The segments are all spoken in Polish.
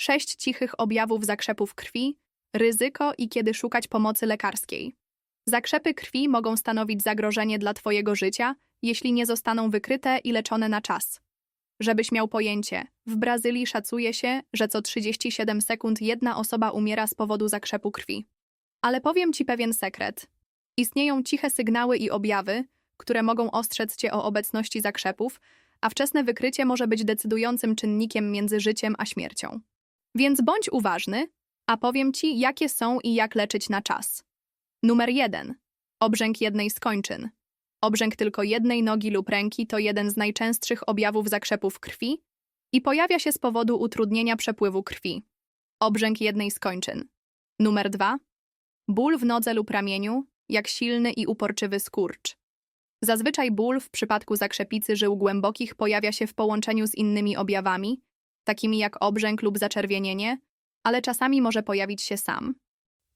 sześć cichych objawów zakrzepów krwi, ryzyko i kiedy szukać pomocy lekarskiej. Zakrzepy krwi mogą stanowić zagrożenie dla Twojego życia, jeśli nie zostaną wykryte i leczone na czas. Żebyś miał pojęcie, w Brazylii szacuje się, że co 37 sekund jedna osoba umiera z powodu zakrzepu krwi. Ale powiem Ci pewien sekret. Istnieją ciche sygnały i objawy, które mogą ostrzec Cię o obecności zakrzepów, a wczesne wykrycie może być decydującym czynnikiem między życiem a śmiercią. Więc bądź uważny, a powiem Ci, jakie są i jak leczyć na czas. Numer 1. Obrzęk jednej z kończyn. Obrzęk tylko jednej nogi lub ręki to jeden z najczęstszych objawów zakrzepów krwi i pojawia się z powodu utrudnienia przepływu krwi. Obrzęk jednej z kończyn. Numer 2. Ból w nodze lub ramieniu, jak silny i uporczywy skurcz. Zazwyczaj ból w przypadku zakrzepicy żył głębokich pojawia się w połączeniu z innymi objawami, takimi jak obrzęk lub zaczerwienienie, ale czasami może pojawić się sam.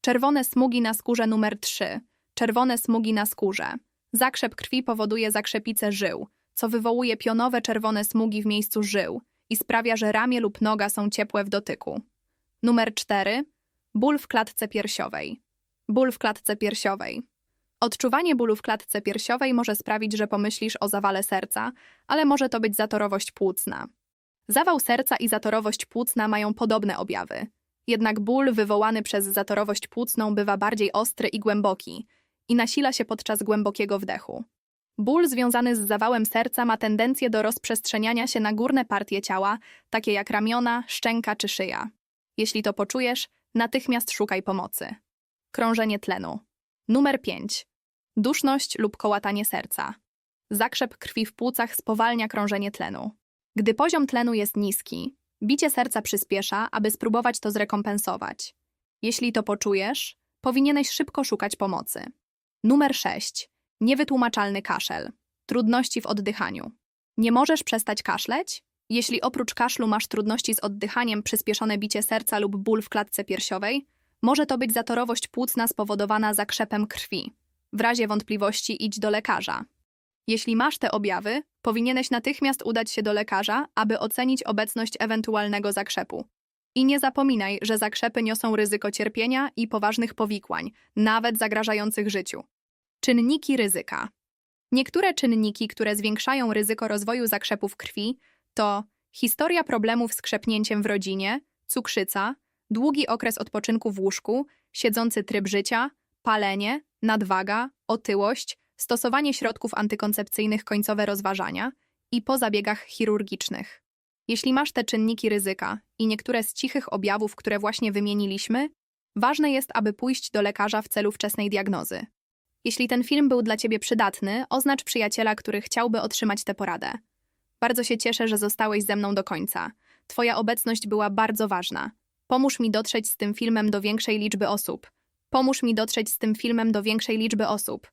Czerwone smugi na skórze numer 3. Czerwone smugi na skórze. Zakrzep krwi powoduje zakrzepicę żył, co wywołuje pionowe czerwone smugi w miejscu żył i sprawia, że ramię lub noga są ciepłe w dotyku. Numer 4. Ból w klatce piersiowej. Ból w klatce piersiowej. Odczuwanie bólu w klatce piersiowej może sprawić, że pomyślisz o zawale serca, ale może to być zatorowość płucna. Zawał serca i zatorowość płucna mają podobne objawy. Jednak ból wywołany przez zatorowość płucną bywa bardziej ostry i głęboki i nasila się podczas głębokiego wdechu. Ból związany z zawałem serca ma tendencję do rozprzestrzeniania się na górne partie ciała, takie jak ramiona, szczęka czy szyja. Jeśli to poczujesz, natychmiast szukaj pomocy. Krążenie tlenu. Numer 5. Duszność lub kołatanie serca. Zakrzep krwi w płucach spowalnia krążenie tlenu. Gdy poziom tlenu jest niski, bicie serca przyspiesza, aby spróbować to zrekompensować. Jeśli to poczujesz, powinieneś szybko szukać pomocy. Numer 6. Niewytłumaczalny kaszel. Trudności w oddychaniu. Nie możesz przestać kaszleć? Jeśli oprócz kaszlu masz trudności z oddychaniem, przyspieszone bicie serca lub ból w klatce piersiowej, może to być zatorowość płucna spowodowana zakrzepem krwi. W razie wątpliwości idź do lekarza. Jeśli masz te objawy, powinieneś natychmiast udać się do lekarza, aby ocenić obecność ewentualnego zakrzepu. I nie zapominaj, że zakrzepy niosą ryzyko cierpienia i poważnych powikłań, nawet zagrażających życiu. Czynniki ryzyka. Niektóre czynniki, które zwiększają ryzyko rozwoju zakrzepów krwi, to historia problemów z krzepnięciem w rodzinie, cukrzyca, długi okres odpoczynku w łóżku, siedzący tryb życia, palenie, nadwaga, otyłość, stosowanie środków antykoncepcyjnych końcowe rozważania i po zabiegach chirurgicznych. Jeśli masz te czynniki ryzyka i niektóre z cichych objawów, które właśnie wymieniliśmy, ważne jest, aby pójść do lekarza w celu wczesnej diagnozy. Jeśli ten film był dla Ciebie przydatny, oznacz przyjaciela, który chciałby otrzymać tę poradę. Bardzo się cieszę, że zostałeś ze mną do końca. Twoja obecność była bardzo ważna. Pomóż mi dotrzeć z tym filmem do większej liczby osób. Pomóż mi dotrzeć z tym filmem do większej liczby osób.